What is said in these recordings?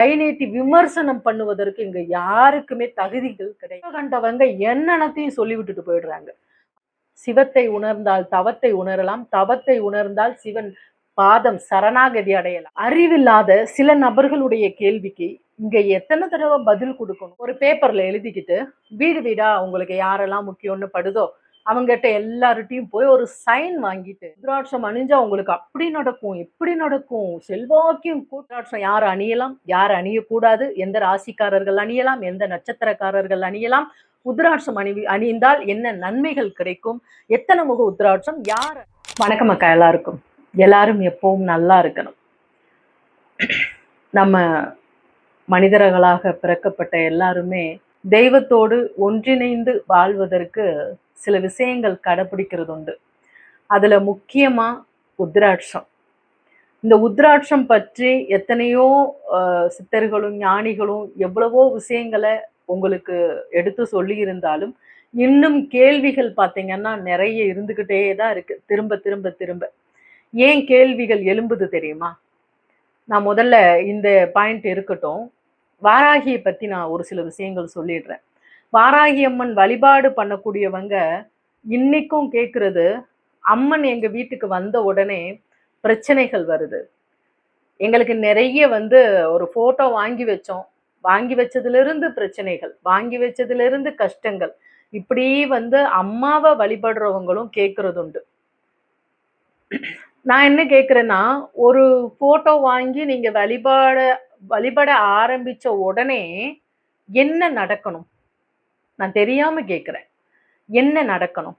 கை நீட்டி விமர்சனம் பண்ணுவதற்கு இங்க யாருக்குமே தகுதிகள் கிடையாது. கண்டவங்க என்னென்னத்தையும் சொல்லி விட்டுட்டு போயிடுறாங்க. சிவத்தை உணர்ந்தால் தவத்தை உணரலாம் தவத்தை உணர்ந்தால் சிவன் பாதம் சரணாகதி அடையலாம். அறிவில்லாத சில நபர்களுடைய கேள்விக்கு இங்க எத்தனை தடவை பதில் கொடுக்கணும்? ஒரு பேப்பர்ல எழுதிக்கிட்டு வீடு வீடா உங்களுக்கு யாரெல்லாம் முக்கியம்னு படுதோ அவங்ககிட்ட எல்லார்ட்டையும் போய் ஒரு சைன் வாங்கிட்டு ருத்ராட்சம் அணிஞ்சா உங்களுக்கு அப்படி நடக்கும் எப்படி நடக்கும் செல்வாக்கியம் ருத்ராட்சம் யார் அணியலாம் யார் அணியக்கூடாது எந்த ராசிக்காரர்கள் அணியலாம் எந்த நட்சத்திரக்காரர்கள் அணியலாம் உத்ராட்சம் அணி அணிந்தால் என்ன நன்மைகள் கிடைக்கும் எத்தனை முக உத்ராட்சம் யார் வணக்கம் அக்கா எல்லாருக்கும். எல்லாரும் எப்பவும் நல்லா இருக்கணும். நம்ம மனிதர்களாக பிறக்கப்பட்ட எல்லாருமே தெய்வத்தோடு ஒன்றிணைந்து வாழ்வதற்கு சில விஷயங்கள் கடைபிடிக்கிறது உண்டு அதில் முக்கியமாக உத்ராட்சம் இந்த உத்ராட்சம் பற்றி எத்தனையோ சித்தர்களும் ஞானிகளும் எவ்வளவோ விஷயங்களை உங்களுக்கு எடுத்து சொல்லியிருந்தாலும் இன்னும் கேள்விகள் பார்த்தீங்கன்னா நிறைய இருந்துக்கிட்டே தான் இருக்குது திரும்ப திரும்ப திரும்ப. ஏன் கேள்விகள் எழும்புது தெரியுமா? நான் முதல்ல இந்த பாயிண்ட் இருக்கட்டும். வாராகியை பற்றி நான் ஒரு சில விஷயங்கள் சொல்லிடுறேன். வாராகி அம்மன் வழிபாடு பண்ணக்கூடியவங்க இன்னைக்கும் கேட்குறது அம்மன் எங்கள் வீட்டுக்கு வந்த உடனே பிரச்சனைகள் வருது. எங்களுக்கு நிறைய வந்து ஒரு ஃபோட்டோ வாங்கி வச்சோம். வாங்கி வச்சதுலேருந்து பிரச்சனைகள் வாங்கி வச்சதுல இருந்து கஷ்டங்கள். இப்படி வந்து அம்மாவை வழிபடுறவங்களும் கேட்குறது உண்டு நான் என்ன கேட்குறேன்னா ஒரு ஃபோட்டோ வாங்கி நீங்கள் வழிபாட வழிபட ஆரம்பித்த உடனே என்ன நடக்கணும்? நான் தெரியாமல் கேட்குறேன் என்ன நடக்கணும்?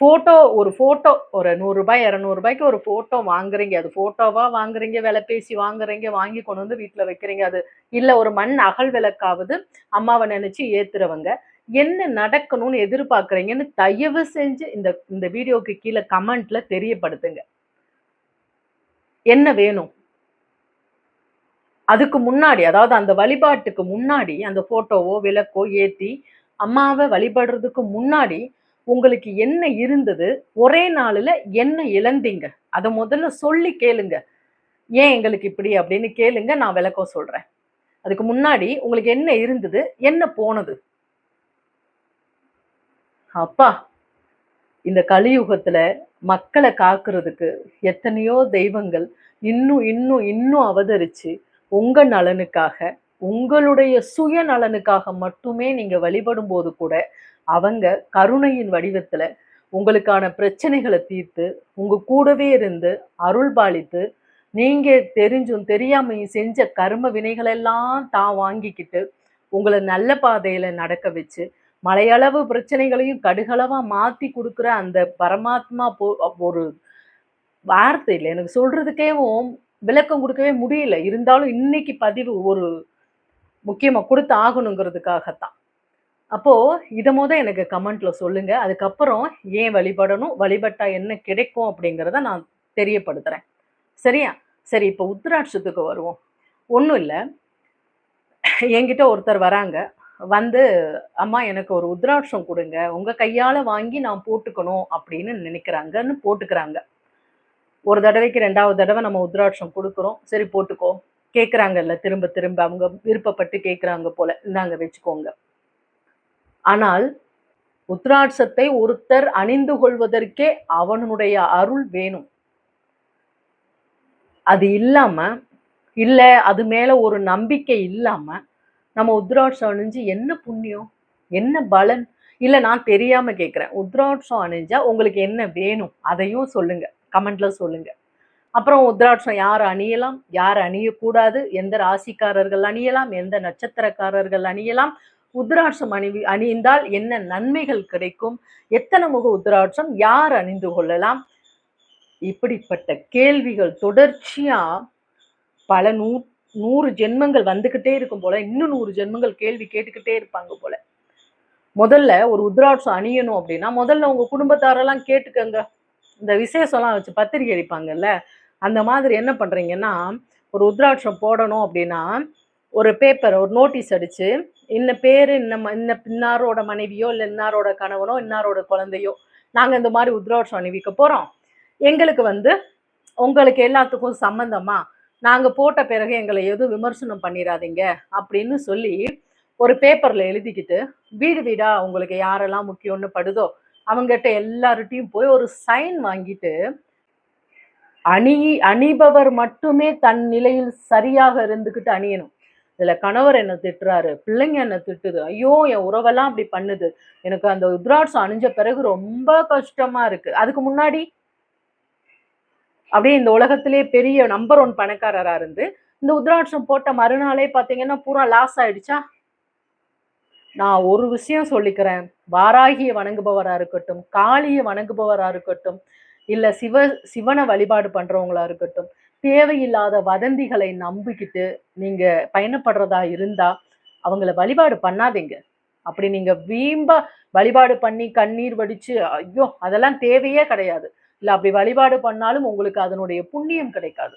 ஃபோட்டோ ஒரு ஃபோட்டோ ஒரு நூறுரூபாய் இரநூறுபாய்க்கு ஒரு ஃபோட்டோ வாங்குறீங்க. அது ஃபோட்டோவாக வாங்குறீங்க விலை பேசி வாங்குறீங்க வாங்கி கொண்டு வந்து வீட்டில் வைக்கிறீங்க. அது இல்லை ஒரு மண் அகல் விளக்காவது அம்மாவை நினச்சி ஏற்றுறவங்க என்ன நடக்கணும்னு எதிர்பார்க்குறீங்கன்னு தயவு செஞ்சு இந்த இந்த வீடியோக்கு கீழே கமெண்ட்டில் தெரியப்படுத்துங்க. என்ன வேணும்? அதுக்கு முன்னாடி அதாவது அந்த வழிபாட்டுக்கு முன்னாடி அந்த ஃபோட்டோவோ விளக்கோ ஏற்றி அம்மாவை வழிபடுறதுக்கு முன்னாடி உங்களுக்கு என்ன இருந்தது? ஒரே நாளில் என்ன இழந்தீங்க? அதை முதல்ல சொல்லி கேளுங்க. ஏன் எங்களுக்கு இப்படி அப்படின்னு கேளுங்க நான் விளக்கம் சொல்கிறேன் அதுக்கு முன்னாடி உங்களுக்கு என்ன இருந்தது? என்ன போனது? அப்பா இந்த கலியுகத்தில் மக்களை காக்குறதுக்கு எத்தனையோ தெய்வங்கள் இன்னும் இன்னும் இன்னும் அவதரித்து உங்கள் நலனுக்காக உங்களுடைய சுய நலனுக்காக மட்டுமே நீங்கள் வழிபடும் போது கூட அவங்க கருணையின் வடிவத்தில் உங்களுக்கான பிரச்சனைகளை தீர்த்து உங்க கூடவே இருந்து அருள் பாலித்து நீங்கள் தெரிஞ்சும் தெரியாமையும் செஞ்ச கர்ம வினைகளெல்லாம் தான் வாங்கிக்கிட்டு உங்களை நல்ல பாதையில் நடக்க வச்சு மலையளவு பிரச்சனைகளையும் கடுகளவாக மாற்றி கொடுக்குற அந்த பரமாத்மா போ ஒரு வார்த்தை இல்லை. எனக்கு சொல்கிறதுக்கேவும் விளக்கம் கொடுக்கவே முடியல. இருந்தாலும் இன்னைக்கு பதிவு ஒரு முக்கியமாக கொடுத்து ஆகணுங்கிறதுக்காகத்தான். அப்போது இதை முத எனக்கு கமெண்ட்டில் சொல்லுங்கள் அதுக்கப்புறம் ஏன் வழிபடணும் வழிபட்டால் என்ன கிடைக்கும் அப்படிங்கிறத நான் தெரியப்படுத்துகிறேன் சரியா? சரி இப்போ உத்திராட்சத்துக்கு வருவோம். ஒன்றும் இல்லை. என்கிட்ட ஒருத்தர் வராங்க. வந்து அம்மா எனக்கு ஒரு உத்ராட்சம் கொடுங்க. உங்கள் கையால் வாங்கி நான் போட்டுக்கணும் அப்படின்னு நினைக்கிறாங்கன்னு போட்டுக்கிறாங்க. ஒரு தடவைக்கு ரெண்டாவது தடவை நம்ம உத்ராட்சம் கொடுக்குறோம். சரி போட்டுக்கோ. கேட்குறாங்கல்ல திரும்ப திரும்ப அவங்க விருப்பப்பட்டு கேட்குறாங்க போல. இந்தாங்க வச்சுக்கோங்க. ஆனால் உத்ராட்சத்தை ஒருத்தர் அணிந்து கொள்வதற்கே அவனுடைய அருள் வேணும். அது இல்லாம இல்ல அது மேல ஒரு நம்பிக்கை இல்லாம நம்ம உத்ராட்சம் அணிஞ்சு என்ன புண்ணியம்? என்ன பலன்? இல்ல நான் தெரியாம கேட்கிறேன் உத்ராட்சம் அணிஞ்சா உங்களுக்கு என்ன வேணும்? அதையும் சொல்லுங்க. கமெண்ட்ல சொல்லுங்க. அப்புறம் உத்ராட்சம் யார் அணியலாம்? யார் அணியக்கூடாது? எந்த ராசிக்காரர்கள் அணியலாம்? எந்த நட்சத்திரக்காரர்கள் அணியலாம்? உத்ராட்சம் அணி அணிந்தால் என்ன நன்மைகள் கிடைக்கும்? எத்தனை முக உத்ராட்சம் யார் அணிந்து கொள்ளலாம்? இப்படிப்பட்ட கேள்விகள் தொடர்ச்சியா பல நூ நூறு ஜென்மங்கள் வந்துகிட்டே இருக்கும் போல இன்னும் நூறு ஜென்மங்கள் கேள்வி கேட்டுக்கிட்டே இருப்பாங்க போல. முதல்ல ஒரு உத்ராட்சம் அணியணும் அப்படின்னா முதல்ல உங்க குடும்பத்தாரெல்லாம் கேட்டுக்கங்க. இந்த விசேஷம்லாம் வச்சு பத்திரிக்கை அடிப்பாங்கல்ல அந்த மாதிரி என்ன பண்ணுறீங்கன்னா ஒரு உத்ராட்சம் போடணும் அப்படின்னா ஒரு பேப்பர் ஒரு நோட்டீஸ் அடித்து இன்ன பேர் இன்ன ம- இன்ன இன்னாரோட மனைவியோ இல்லை இன்னாரோட கணவனோ இன்னாரோட குழந்தையோ நாங்கள் இந்த மாதிரி உத்ராட்சம் அணிவிக்க போகிறோம் எங்களுக்கு வந்து உங்களுக்கு எல்லாத்துக்கும் சம்மந்தமாக நாங்கள் போட்ட பிறகு எங்களை எதுவும் விமர்சனம் பண்ணிடாதீங்க அப்படின்னு சொல்லி ஒரு பேப்பரில் எழுதிக்கிட்டு வீடு வீடாக உங்களுக்கு யாரெல்லாம் முக்கியம்னு படுதோ அவங்ககிட்ட எல்லார்ட்டையும் போய் ஒரு சைன் வாங்கிட்டு அணி அணிபவர் மட்டுமே தன் நிலையில் சரியாக இருந்துக்கிட்டு அணியணும். இதுல கணவர் என்ன திட்டுறாரு பிள்ளைங்க என்ன திட்டுது ஐயோ என் உறவெல்லாம் அப்படி பண்ணுது. எனக்கு அந்த உத்ராட்சம் அணிஞ்ச பிறகு ரொம்ப கஷ்டமா இருக்கு. அதுக்கு முன்னாடி அப்படியே இந்த உலகத்திலே பெரிய நம்பர் ஒன் பணக்காரரா இருந்து இந்த உத்ராட்சம் போட்ட மறுநாளே பாத்தீங்கன்னா பூரா லாஸ் ஆயிடுச்சா? நான் ஒரு விஷயம் சொல்லிக்கிறேன். வாராகியை வணங்குபவராக இருக்கட்டும் காளியை வணங்குபவராக இருக்கட்டும் இல்லை சிவ சிவனை வழிபாடு பண்ணுறவங்களாக இருக்கட்டும் தேவையில்லாத வதந்திகளை நம்பிக்கிட்டு நீங்கள் பயணப்படுறதா இருந்தால் அவங்கள வழிபாடு பண்ணாதீங்க. அப்படி நீங்கள் வீம்பா வழிபாடு பண்ணி கண்ணீர் வடிச்சு ஐயோ அதெல்லாம் தேவையே கிடையாது. இல்லை அப்படி வழிபாடு பண்ணாலும் உங்களுக்கு அதனுடைய புண்ணியம் கிடைக்காது.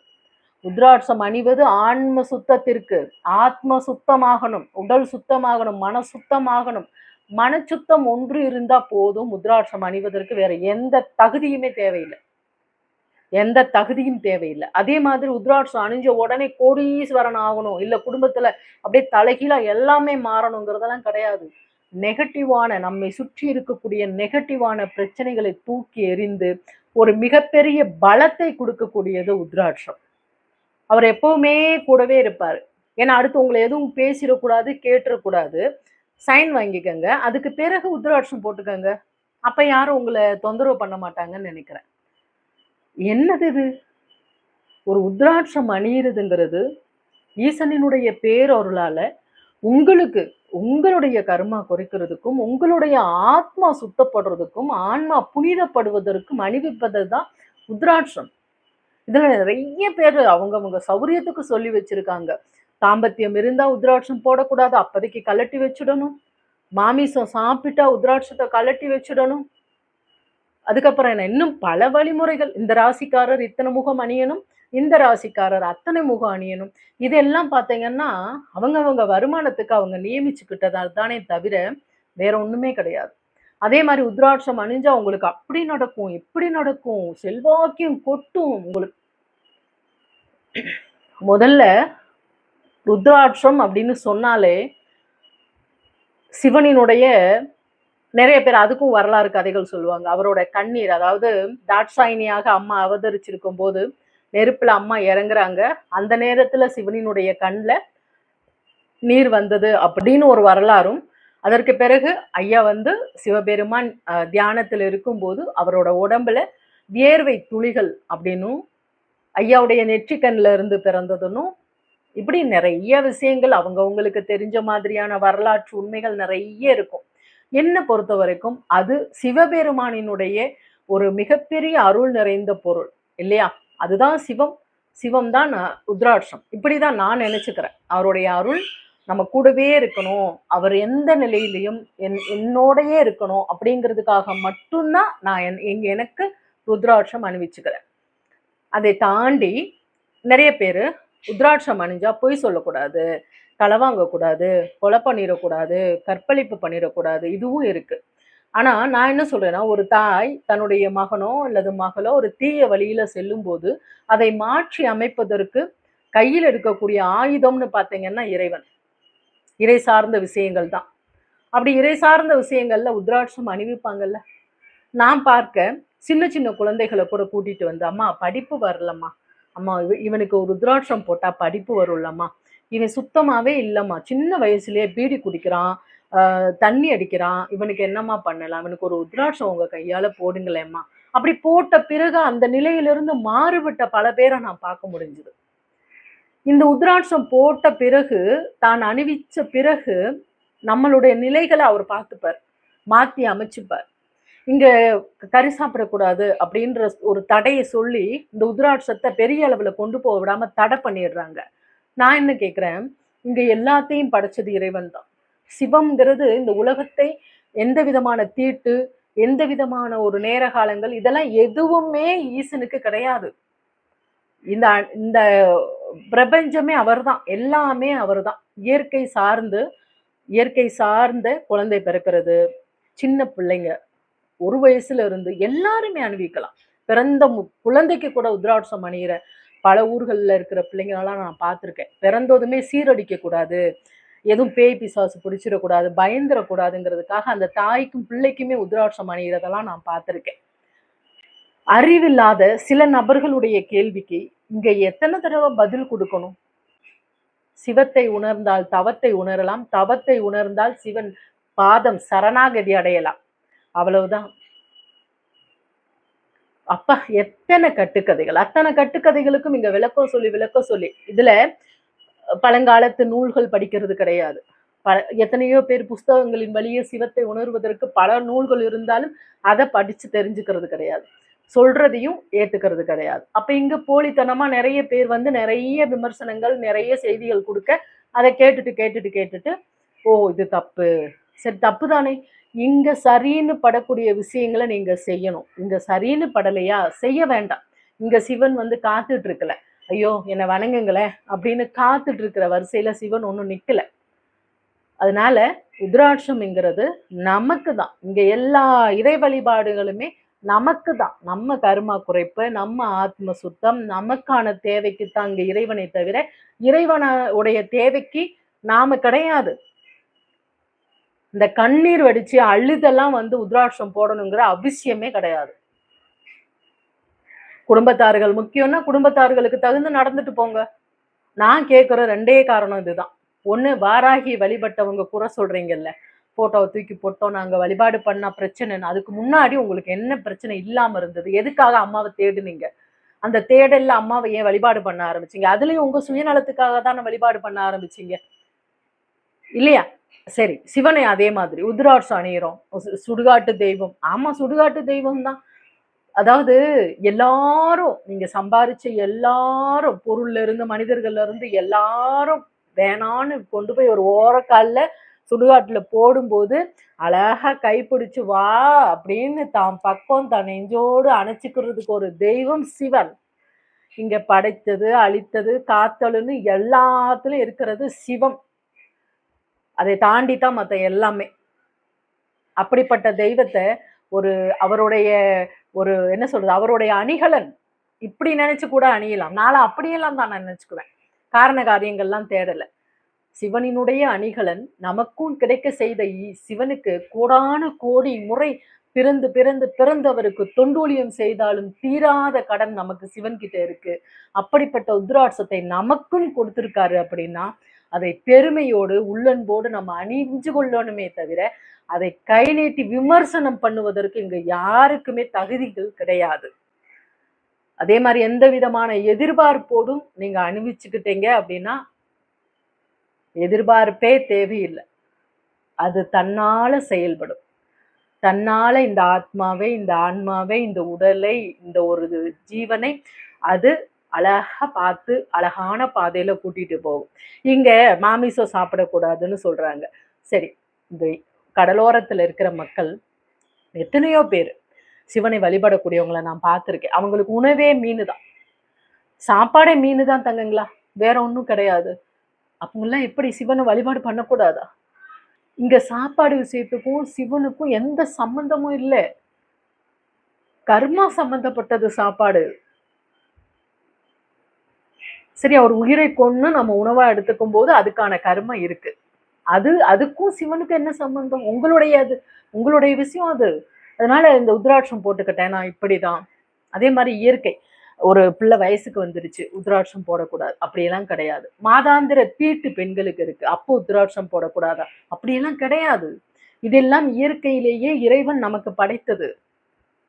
ருத்ராட்சம் அணிவது ஆன்ம சுத்தத்திற்கு. ஆத்ம சுத்தமாகணும் உடல் சுத்தமாகணும் மன சுத்தமாகணும். மனச்சுத்தம் ஒன்று இருந்தா போதும் முத்ராட்சம் அணிவதற்கு. வேற எந்த தகுதியுமே தேவையில்லை. எந்த தகுதியும் தேவையில்லை. அதே மாதிரி உத்ராட்சம் அணிஞ்ச உடனே கோடீஸ்வரன் ஆகணும். இல்லை குடும்பத்தில் அப்படியே தலைகீழா எல்லாமே மாறணுங்கிறதெல்லாம் கிடையாது. நெகட்டிவான நம்மை சுற்றி இருக்கக்கூடிய நெகட்டிவான பிரச்சனைகளை தூக்கி எறிந்து ஒரு மிகப்பெரிய பலத்தை கொடுக்கக்கூடியது உத்ராட்சம் அவர் எப்பவுமே கூடவே இருப்பார். ஏன்னா அடுத்து உங்களை எதுவும் பேசிடக்கூடாது கேட்டுறக்கூடாது. சைன் வாங்கிக்கோங்க. அதுக்கு பிறகு உத்ராட்சம் போட்டுக்கோங்க. அப்போ யாரும் உங்களை தொந்தரவு பண்ண மாட்டாங்கன்னு நினைக்கிறேன். என்னது இது? ஒரு உத்ராட்சம் அணியிறதுங்கிறது ஈசனினுடைய பேரொருளால் உங்களுக்கு உங்களுடைய கர்மா குறைக்கிறதுக்கும் உங்களுடைய ஆத்மா சுத்தப்படுறதுக்கும் ஆன்மா புனிதப்படுவதற்கும் அணிவிப்பது தான் உத்ராட்சம் இதுல நிறைய பேர் அவங்கவுங்க சௌரியத்துக்கு சொல்லி வச்சிருக்காங்க. தாம்பத்தியம் இருந்தா உத்ராட்சம் போடக்கூடாது அப்போதைக்கு கலட்டி வச்சிடணும். மாமிசம் சாப்பிட்டா உத்ராட்சத்தை கலட்டி வச்சிடணும். அதுக்கப்புறம் என்ன இன்னும் பல வழிமுறைகள். இந்த ராசிக்காரர் இத்தனை முகம் அணியணும் இந்த ராசிக்காரர் அத்தனை முகம் அணியணும். இதெல்லாம் பார்த்தீங்கன்னா அவங்கவங்க வருமானத்துக்கு அவங்க நியமிச்சுக்கிட்டதால் தானே தவிர வேற ஒன்றுமே கிடையாது. அதே மாதிரி உத்ராட்சம் அணிஞ்சா உங்களுக்கு அப்படி நடக்கும் இப்படி நடக்கும் செல்வாக்கியம் கொட்டும் உங்களுக்கு முதல்ல ருத்ராட்சம் அப்படின்னு சொன்னாலே சிவனினுடைய நிறைய பேர் அதுக்கும் வரலாறு கதைகள் சொல்லுவாங்க. அவரோட கண்ணீர் அதாவது தாட்சாயினியாக அம்மா அவதரிச்சிருக்கும் போது நெருப்பில் அம்மா இறங்குறாங்க. அந்த நேரத்தில் சிவனினுடைய கண்ணில் நீர் வந்தது அப்படின்னு ஒரு வரலாறும். அதற்கு பிறகு ஐயா வந்து சிவபெருமான் தியானத்தில் இருக்கும்போது அவரோட உடம்புல வியர்வை துளிகள் அப்படின்னும் ஐயாவுடைய நெற்றிக்கண்ணில் இருந்து பிறந்ததுன்னும் இப்படி நிறைய விஷயங்கள் அவங்கவுங்களுக்கு தெரிஞ்ச மாதிரியான வரலாற்று உண்மைகள் நிறைய இருக்கும். என்னை பொறுத்த வரைக்கும் அது சிவபெருமானினுடைய ஒரு மிகப்பெரிய அருள் நிறைந்த பொருள் இல்லையா? அதுதான் சிவம். சிவம் தான் நான் இப்படி தான் நான் நினச்சிக்கிறேன். அவருடைய அருள் நம்ம கூடவே இருக்கணும். அவர் எந்த நிலையிலையும் என் என்னோடயே இருக்கணும் அப்படிங்கிறதுக்காக மட்டும்தான் நான் என் எனக்கு ருத்ராட்சம் அணிவிச்சுக்கிறேன். அதை தாண்டி நிறைய பேர் உத்ராட்சம் அணிஞ்சா பொய் சொல்லக்கூடாது களை வாங்கக்கூடாது கொலை பண்ணிடக்கூடாது கற்பழிப்பு பண்ணிடக்கூடாது இதுவும் இருக்குது ஆனால் நான் என்ன சொல்கிறேன்னா ஒரு தாய் தன்னுடைய மகனோ அல்லது மகளோ ஒரு தீய வழியில் செல்லும்போது அதை மாற்றி அமைப்பதற்கு கையில் எடுக்கக்கூடிய ஆயுதம்னு பார்த்தீங்கன்னா இறைவன். இறை சார்ந்த விஷயங்கள் தான். அப்படி இறை சார்ந்த விஷயங்கள்ல உத்ராட்சம் அணிவிப்பாங்கல்ல? நான் பார்க்க சின்ன சின்ன குழந்தைகளை கூட கூட்டிட்டு வந்து அம்மா படிப்பு வரலம்மா. அம்மா இவனுக்கு ஒரு ருத்ராட்சம் போட்டா படிப்பு வரும்லம்மா. இவன் சுத்தமாவே இல்லம்மா. சின்ன வயசுலயே பீடி குடிக்கிறான் ஆஹ் தண்ணி அடிக்கிறான். இவனுக்கு என்னம்மா பண்ணலாம்? இவனுக்கு ஒரு ருத்ராட்சம் உங்க கையால போடுங்களேம்மா. அப்படி போட்ட பிறகு அந்த நிலையிலிருந்து மாறுபட்ட பல பேரை நான் பார்க்க முடிஞ்சுது. இந்த உத்ராட்சம் போட்ட பிறகு தான் அணிவிச்ச பிறகு நம்மளுடைய நிலைகளை அவர் பார்த்துப்பார். மாத்தி அமைச்சுப்பார். இங்கே கறி சாப்பிடக்கூடாது அப்படின்ற ஒரு தடையை சொல்லி இந்த உத்ராட்சத்தை பெரிய அளவில் கொண்டு போக விடாமல் தடை பண்ணிடுறாங்க. நான் என்ன கேட்குறேன் இங்கே எல்லாத்தையும் படைச்சது இறைவன் தான். சிவம்ங்கிறது இந்த உலகத்தை எந்த விதமான தீட்டு எந்த விதமான ஒரு நேர காலங்கள் இதெல்லாம் எதுவுமே ஈசனுக்கு கிடையாது. இந்த இந்த பிரபஞ்சமே அவர் தான் எல்லாமே அவர் தான் இயற்கை சார்ந்து இயற்கை சார்ந்த குழந்தை பிறக்கிறது சின்ன பிள்ளைங்க. ஒரு வயசுல இருந்து எல்லாருமே அணிவிக்கலாம் பிறந்த மு- குழந்தைக்கு கூட உத்ராட்சம் அணியிற பல ஊர்களில் இருக்கிற பிள்ளைங்களெல்லாம் நான் பார்த்துருக்கேன். பிறந்ததுமே சீரடிக்க கூடாது எதுவும் பேய் பிசாசு பிடிச்சிடக்கூடாது பயந்துடக்கூடாதுங்கிறதுக்காக அந்த தாய்க்கும் பிள்ளைக்குமே உத்ராட்சம் அணிகிறதெல்லாம் நான் பார்த்துருக்கேன். அறிவில்லாத சில நபர்களுடைய கேள்விக்கு இங்க எத்தனை தடவை பதில் கொடுக்கணும்? சிவத்தை உணர்ந்தால் தவத்தை உணரலாம் தவத்தை உணர்ந்தால் சிவன் பாதம் சரணாகதி அடையலாம். அவ்வளவுதான். அப்பா எத்தனை கட்டுக்கதைகள்? அத்தனை கட்டுக்கதைகளுக்கும் இங்க விளக்கம் சொல்லி விளக்கம் சொல்லி. இதுல பழங்காலத்து நூல்கள் படிக்கிறது கிடையாது. பல எத்தனையோ பேர் புஸ்தகங்களின் வழியே சிவத்தை உணர்வதற்கு பல நூல்கள் இருந்தாலும் அதை படிச்சு தெரிஞ்சுக்கிறது கிடையாது. சொல்றதையும் ஏத்துக்கிறது கிடையாது. அப்ப இங்க போலித்தனமா நிறைய பேர் வந்து நிறைய விமர்சனங்கள் நிறைய செய்திகள் கொடுக்க அதை கேட்டுட்டு கேட்டுட்டு கேட்டுட்டு ஓ இது தப்பு. சரி தப்பு தானே இங்கே சரின்னு படக்கூடிய விஷயங்களை நீங்கள் செய்யணும். இங்கே சரின்னு படலையா? செய்ய வேண்டாம். இங்கே சிவன் வந்து காத்துட்டு இருக்கல ஐயோ என்னை வணங்குங்களேன் அப்படின்னு காத்துட்டு இருக்கிற வரிசையில் சிவன் ஒன்றும் நிற்கலை அதனால உத்ராட்சம்ங்கிறது நமக்கு தான். இங்கே எல்லா இறை வழிபாடுகளுமே நமக்கு தான். நம்ம கர்மா குறைப்பு நம்ம ஆத்ம சுத்தம் நமக்கான தேவைக்கு தான் இங்கே இறைவனை தவிர இறைவன உடைய தேவைக்கு நாம கிடையாது. இந்த கண்ணீர் வடிச்சு அழுதெல்லாம் வந்து உத்ராட்சம் போடணுங்கிற அவசியமே கிடையாது. குடும்பத்தார்கள் முக்கியம்னா குடும்பத்தார்களுக்கு தகுந்து நடந்துட்டு போங்க. நான் கேட்குற ரெண்டே காரணம் இதுதான். ஒன்று வாராகி வழிபட்டவங்க குறை சொல்றீங்கல்ல. போட்டோவை தூக்கி போட்டோம் நாங்கள் வழிபாடு பண்ணால் பிரச்சனைன்னு. அதுக்கு முன்னாடி உங்களுக்கு என்ன பிரச்சனை இல்லாமல் இருந்தது? எதுக்காக அம்மாவை தேடுனீங்க? அந்த தேடலில் அம்மாவை ஏன் வழிபாடு பண்ண ஆரம்பிச்சீங்க? அதுலேயும் உங்கள் சுயநலத்துக்காக தானே வழிபாடு பண்ண ஆரம்பிச்சீங்க? இல்லையா? சரி சிவனை அதே மாதிரி. உத்ராட்சம் அணியிறோம் சுடுகாட்டு தெய்வம். ஆமா சுடுகாட்டு தெய்வம் தான் அதாவது எல்லாரும் நீங்க சம்பாரிச்ச எல்லாரும் பொருள்ல இருந்து மனிதர்கள்ல இருந்து எல்லாரும் வேணான்னு கொண்டு போய் ஒரு ஓரக்காலில் சுடுகாட்டுல போடும்போது அழகா கைப்பிடிச்சு வா அப்படின்னு தான் பக்கம் தன் நெஞ்சோடு அணைச்சிக்கிறதுக்கு ஒரு தெய்வம் சிவன். இங்க படைத்தது அழித்தது காத்தலுன்னு எல்லாத்துலயும் இருக்கிறது சிவம். அதை தாண்டி தான் மற்ற எல்லாமே. அப்படிப்பட்ட தெய்வத்தை ஒரு அவருடைய ஒரு என்ன சொல்றது அவருடைய அணிகலன் இப்படி நினைச்சு கூட அணியலாம். நாளை அப்படியெல்லாம் தான் நான் நினைச்சுக்குவேன். காரண காரியங்கள்லாம் தேடல. சிவனினுடைய அணிகலன் நமக்கும் கிடைக்க செய்த இ- சிவனுக்கு கோடான கோடி முறை பிறந்து பிறந்து பிறந்தவருக்கு தொண்டோலியம் செய்தாலும் தீராத கடன் நமக்கு சிவன் கிட்ட இருக்கு. அப்படிப்பட்ட உத்ராட்சத்தை நமக்கும் கொடுத்திருக்காரு அப்படின்னா அதை பெருமையோடு உள்ளன்போடு நம்ம அணிஞ்சு கொள்ளணுமே தவிர அதை கை நீட்டி விமர்சனம் பண்ணுவதற்கு இங்க யாருக்குமே தகுதிகள் கிடையாது. அதே மாதிரி எந்த விதமான எதிர்பார்ப்போடும் நீங்க அணிவிச்சுக்கிட்டீங்க அப்படின்னா எதிர்பார்ப்பே தேவையில்லை. அது தன்னால செயல்படும். தன்னால இந்த ஆத்மாவை இந்த ஆன்மாவை இந்த உடலை இந்த ஒரு ஜீவனை அது அழகா பார்த்து அழகான பாதையில கூட்டிட்டு போகும். இங்க மாமிசம் சாப்பிடக்கூடாதுன்னு சொல்றாங்க. சரி இந்த கடலோரத்துல இருக்கிற மக்கள் எத்தனையோ பேர் சிவனை வழிபடக்கூடியவங்களை நான் பார்த்துருக்கேன். அவங்களுக்கு உணவே மீன் தான் சாப்பாடே மீன் தான் தங்கங்களா? வேற ஒன்றும் கிடையாது. அவங்களாம் எப்படி சிவனை வழிபாடு பண்ணக்கூடாதா? இங்க சாப்பாடு விஷயத்துக்கும் சிவனுக்கும் எந்த சம்பந்தமும் இல்லை. கர்மா சம்பந்தப்பட்டது சாப்பாடு. சரி அவர் உயிரை கொன்று நம்ம உணவா எடுத்துக்கும் போது அதுக்கான கர்மம் இருக்கு. அது அதுக்கும் சிவனுக்கு என்ன சம்பந்தம்? உங்களுடைய அது உங்களுடைய விஷயம் அது. அதனால இந்த உத்ராட்சம் போட்டுக்கிட்டேன் நான் இப்படிதான். அதே மாதிரி இயற்கை. ஒரு பிள்ளை வயசுக்கு வந்துருச்சு உத்ராட்சம் போடக்கூடாது. அப்படியெல்லாம் கிடையாது. மாதாந்திர தீட்டு பெண்களுக்கு இருக்கு. அப்போ உத்ராட்சம் போடக்கூடாதா? அப்படியெல்லாம் கிடையாது. இதெல்லாம் இயற்கையிலேயே இறைவன் நமக்கு படைத்தது.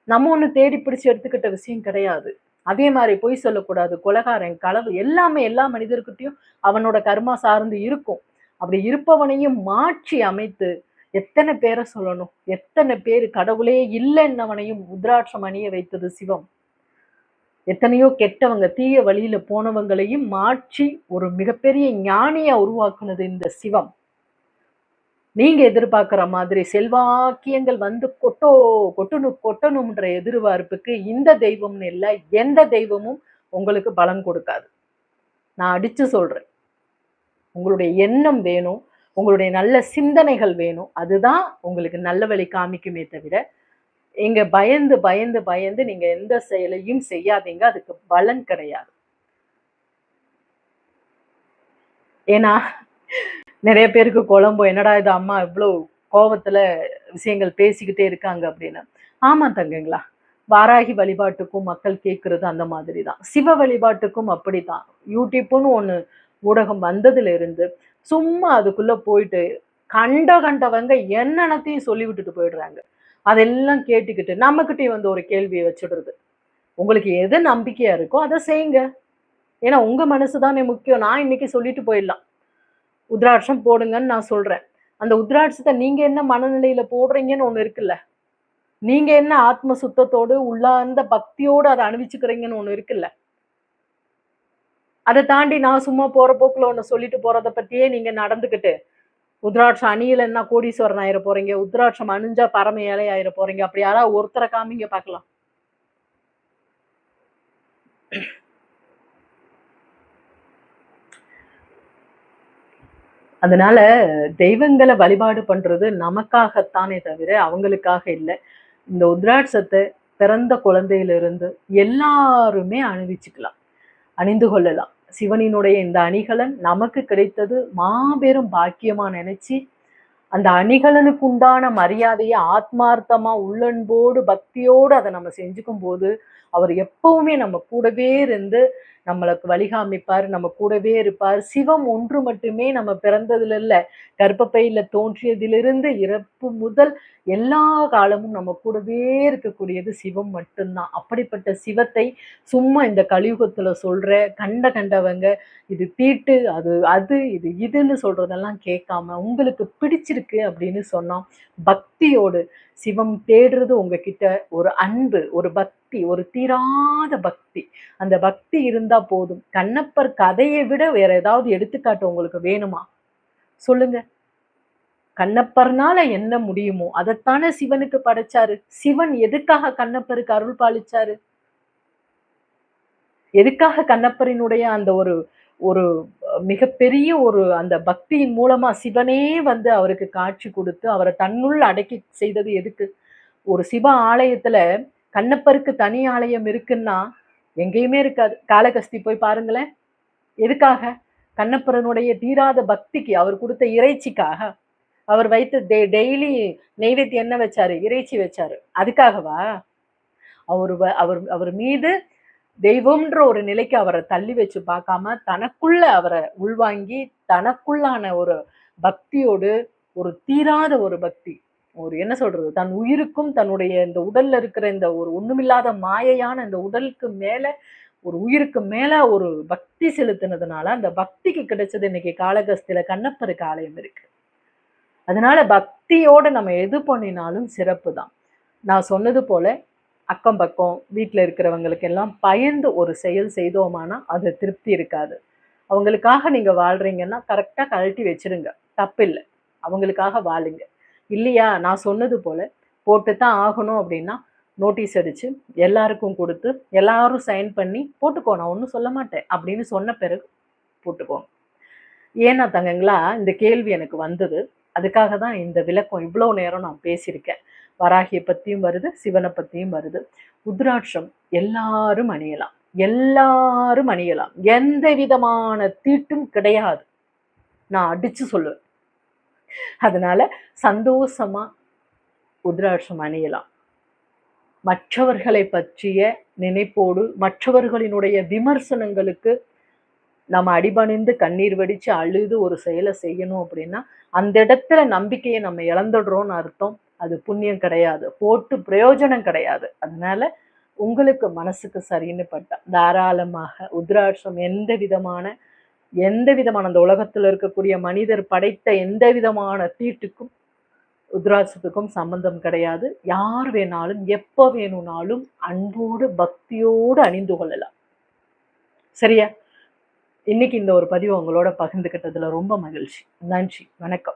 நம்ம ஒன்று தேடி பிடிச்சு எடுத்துக்கிட்ட விஷயம் கிடையாது. அதே மாதிரி பொய் சொல்லக்கூடாது கொலகாரன் களவு எல்லாமே எல்லா மனிதர்கிட்டையும் அவனோட கர்மா சார்ந்து இருக்கும். அப்படி இருப்பவனையும் மாற்றி அமைத்து எத்தனை பேரை சொல்லணும்? எத்தனை பேர் கடவுளே இல்லைன்னவனையும் முத்ராட்சம் அணிய வைத்தது சிவம். எத்தனையோ கெட்டவங்க தீய வழியில போனவங்களையும் மாற்றி ஒரு மிகப்பெரிய ஞானியா உருவாக்குனது இந்த சிவம். நீங்க எதிர்பார்க்குற மாதிரி செல்வாக்கியங்கள் வந்து கொட்டோ கொட்டணும் கொட்டணும்ன்ற எதிர்பார்ப்புக்கு இந்த தெய்வம்னு இல்லை எந்த தெய்வமும் உங்களுக்கு பலன் கொடுக்காது. நான் அடிச்சு சொல்றேன். உங்களுடைய எண்ணம் வேணும் உங்களுடைய நல்ல சிந்தனைகள் வேணும் அதுதான் உங்களுக்கு நல்ல வழி காமிக்குமே தவிர இங்கே பயந்து பயந்து பயந்து நீங்க எந்த செயலையும் செய்யாதீங்க அதுக்கு பலன் கிடையாது. ஏன்னா நிறைய பேருக்கு குழம்பு என்னடா இது அம்மா இவ்வளோ கோவத்துல விஷயங்கள் பேசிக்கிட்டே இருக்காங்க அப்படின்னு. ஆமா தங்கங்களா வாராகி வழிபாட்டுக்கும் மக்கள் கேட்கறது அந்த மாதிரி தான் சிவ வழிபாட்டுக்கும் அப்படிதான் யூடியூப்புன்னு ஒன்று ஊடகம் வந்ததுல இருந்து சும்மா அதுக்குள்ளே போயிட்டு கண்ட கண்டவங்க என்னென்னத்தையும் சொல்லி விட்டுட்டு போயிடுறாங்க. அதெல்லாம் கேட்டுக்கிட்டு நம்மக்கிட்டே வந்து ஒரு கேள்வியை வச்சுடுறது. உங்களுக்கு எது நம்பிக்கையாக இருக்கோ அதை செய்யுங்க. ஏன்னா உங்க மனசு தானே முக்கியம். நான் இன்னைக்கு சொல்லிட்டு போயிடலாம். உத்ராட்சம் போடுங்கன்னு நான் சொல்றேன். அந்த உத்ராட்சத்தை நீங்க என்ன மனநிலையில போடுறீங்கன்னு ஒன்று இருக்குல்ல? நீங்க என்ன ஆத்ம சுத்தத்தோடு உள்ளார்ந்த பக்தியோடு அதை அணிவிச்சுக்கிறீங்கன்னு ஒன்று இருக்குல்ல? அதை தாண்டி நான் சும்மா போற போக்குல ஒண்ணு சொல்லிட்டு போறத பத்தியே நீங்க நடந்துக்கிட்டு உத்ராட்சம் அணியிலன்னா கோடீஸ்வரன் ஆயிர போறீங்க உத்ராட்சம் அணிஞ்சா பரம ஏழை ஆயிர போறீங்க அப்படி யாராவது ஒருத்தரை காமிங்க பார்க்கலாம். அதனால தெய்வங்களை வழிபாடு பண்றது நமக்காகத்தானே தவிர அவங்களுக்காக இல்லை. இந்த உத்ராட்சத்தை பிறந்த குழந்தையிலிருந்து எல்லாருமே அணிவிச்சுக்கலாம் அணிந்து கொள்ளலாம். சிவனினுடைய இந்த அணிகலன் நமக்கு கிடைத்தது மாபெரும் பாக்கியமா நினைச்சு அந்த அணிகலனுக்கு உண்டான மரியாதையை ஆத்மார்த்தமா உள்ளன்போடு பக்தியோடு அதை நம்ம செஞ்சுக்கும் போது அவர் எப்பவுமே நம்ம கூடவே இருந்து நம்மளுக்கு வழிகாமிப்பார் நம்ம கூடவே இருப்பார். சிவம் ஒன்று மட்டுமே நம்ம பிறந்ததுல இல்ல. கர்ப்பப்பையில தோன்றியதிலிருந்து இறப்பு முதல் எல்லா காலமும் நம்ம கூடவே இருக்கக்கூடியது சிவம் மட்டும்தான். அப்படிப்பட்ட சிவத்தை சும்மா இந்த கலியுகத்துல சொல்ற கண்ட கண்டவங்க இது தீட்டு அது அது இது இதுன்னு சொல்றதெல்லாம் கேட்காம உங்களுக்கு பிடிச்சிருக்கு அப்படின்னு சொன்னோம் பக்தியோடு சிவம் தேடுறது உங்ககிட்ட ஒரு அன்பு ஒரு பக்தி ஒரு தீராத பக்தி. அந்த பக்தி இருந்தா போதும். கண்ணப்பர் கதையை விட வேற ஏதாவது எடுத்துக்காட்டு உங்களுக்கு வேணுமா? சொல்லுங்க. கண்ணப்பர்னால என்ன முடியுமோ அதைத்தானே சிவனுக்கு படைச்சாரு. சிவன் எதுக்காக கண்ணப்பருக்கு அருள் பாலிச்சாரு? எதுக்காக கண்ணப்பரினுடைய அந்த ஒரு ஒரு மிகப்பெரிய ஒரு அந்த பக்தியின் மூலமா சிவனே வந்து அவருக்கு காட்சி கொடுத்து அவரை தன்னுள் அடக்கி செய்தது எதுக்கு? ஒரு சிவ ஆலயத்துல கண்ணப்பருக்கு தனி ஆலயம் இருக்குன்னா எங்கேயுமே இருக்காது. காளகஸ்தி போய் பாருங்களேன். எதுக்காக? கண்ணப்பரனுடைய தீராத பக்திக்கு அவர் கொடுத்த இறைச்சிக்காக. அவர் வைத்த டெ டெய்லி நெய்வேத்தி என்ன வச்சாரு? இறைச்சி வச்சாரு. அதுக்காகவா? அவர் வ- அவர் அவர் மீது தெய்வம்ன்ற ஒரு நிலைக்கு அவரை தள்ளி வச்சு பார்க்காம தனக்குள்ள அவரை உள்வாங்கி தனக்குள்ளான ஒரு பக்தியோடு ஒரு தீராத ஒரு பக்தி. ஒரு என்ன சொல்றது தன் உயிருக்கும் தன்னுடைய இந்த உடல்ல இருக்கிற இந்த ஒரு ஒண்ணுமில்லாத மாயையான இந்த உடலுக்கு மேல ஒரு உயிருக்கு மேல ஒரு பக்தி செலுத்தினதுனால அந்த பக்திக்கு கிடைச்சது இன்னைக்கு காளகஸ்தில கண்ணப்பருக்கு ஆலயம் இருக்கு. அதனால பக்தியோட நம்ம எது பண்ணினாலும் சிறப்பு தான் நான் சொன்னது போல அக்கம் பக்கம் வீட்டில் இருக்கிறவங்களுக்கு எல்லாம் பயந்து ஒரு செயல் செய்தோமானா அது திருப்தி இருக்காது. அவங்களுக்காக நீங்கள் வாழ்கிறீங்கன்னா கரெக்டாக கழட்டி வச்சிருங்க. தப்பில்லை. அவங்களுக்காக வாழுங்க. இல்லையா? நான் சொன்னது போல் போட்டு தான் ஆகணும் அப்படின்னா நோட்டீஸ் அடித்து எல்லாருக்கும் கொடுத்து எல்லாரும் சைன் பண்ணி போட்டுக்கோ நான் ஒன்றும் சொல்ல மாட்டேன் அப்படின்னு சொன்ன பிறகு போட்டுக்கோங்க ஏன்னா தங்கங்களா இந்த கேள்வி எனக்கு வந்தது. அதுக்காக தான் இந்த விளக்கம் இவ்வளோ நேரம் நான் பேசியிருக்கேன். வராகியை பற்றியும் வருது சிவனை பற்றியும் வருது. உத்ராட்சம் எல்லாரும் அணியலாம். எல்லாரும் அணியலாம். எந்த விதமான தீட்டும் கிடையாது. நான் அடித்து சொல்லுவேன். அதனால சந்தோஷமா உத்ராட்சம் அணியலாம். மற்றவர்களை பற்றிய நினைப்போடு மற்றவர்களினுடைய விமர்சனங்களுக்கு நம்ம அடிபணிந்து கண்ணீர் வடித்து அழுது ஒரு செயலை செய்யணும் அப்படின்னா அந்த இடத்துல நம்பிக்கையை நம்ம இழந்துடுறோம்னு அர்த்தம். அது புண்ணியம் கிடையாது. போட்டு பிரயோஜனம் கிடையாது. அதனால உங்களுக்கு மனசுக்கு சரின்னு பட்டா தாராளமாக உத்ராட்சம் எந்த விதமான எந்த விதமான அந்த உலகத்தில் இருக்கக்கூடிய மனிதர் படைத்த எந்த விதமான தீட்டுக்கும் ருத்ராட்சத்துக்கும் சம்பந்தம் கிடையாது. யார் வேணாலும் எப்போ வேணும்னாலும் அன்போடு பக்தியோடு அணிந்து கொள்ளலாம். சரியா? இன்னைக்கு இந்த ஒரு பதிவு உங்களோட பகிர்ந்துக்கிட்டதுல ரொம்ப மகிழ்ச்சி. நன்றி. வணக்கம்.